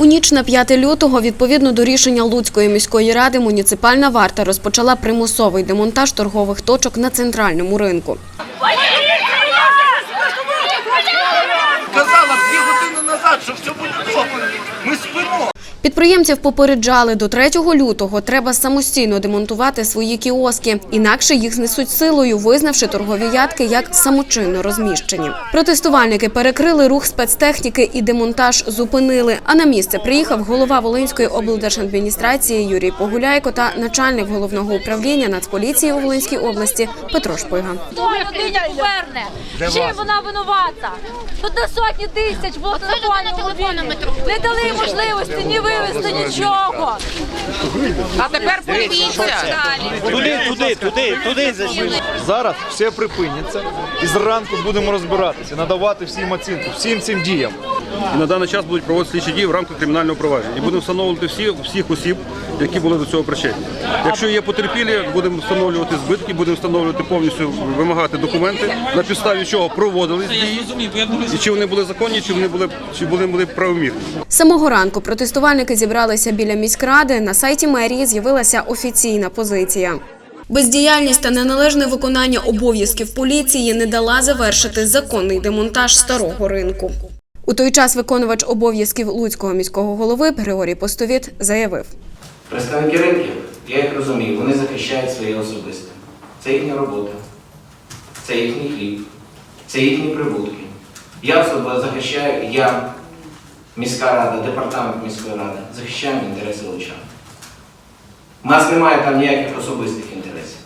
У ніч на 5 лютого, відповідно до рішення Луцької міської ради, муніципальна варта розпочала примусовий демонтаж торгових точок на центральному ринку. Підприємців попереджали, до 3 лютого треба самостійно демонтувати свої кіоски, інакше їх знесуть силою, визнавши торгові ядки як самочинно розміщені. Протестувальники перекрили рух спецтехніки і демонтаж зупинили. А на місце приїхав голова Волинської облдержадміністрації Юрій Погуляйко та начальник головного управління Нацполіції у Волинській області Петро Шпига. Хто поверне? Чим вона винувата? Тут на сотні тисяч було телефонів. Не дали можливості ні вивезти нічого. А тепер подивіться. Туди, туди, туди, туди зайшли. Зараз все припиняться і зранку будемо розбиратися, надавати всім оцінку, всім цим діям. І на даний час будуть проводити слідчі дії в рамках кримінального провадження. І будемо встановлювати всі, всіх осіб, які були до цього причетні. Якщо є потерпілі, будемо встановлювати збитки, будемо встановлювати повністю, вимагати документи, на підставі чого проводились дії, і чи вони були законні, чи вони були, чи вони були правомірні. Самого ранку протестувальники зібралися біля міськради. На сайті мерії з'явилася офіційна позиція. Бездіяльність та неналежне виконання обов'язків поліції не дала завершити законний демонтаж старого ринку. У той час виконувач обов'язків Луцького міського голови Григорій Постовіт заявив. Представники ринків, я їх розумію, вони захищають своє особисте. Це їхня робота, це їхній хліб, це їхні прибутки. Я особливо захищаю, я, міська рада, департамент міської ради, захищаємо інтереси лучан. У нас немає там ніяких особистих інтересів.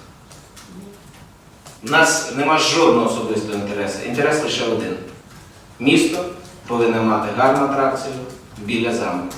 У нас нема жодного особистого інтересу. Інтерес лише один. Місто повинно мати гарну атракцію біля замку.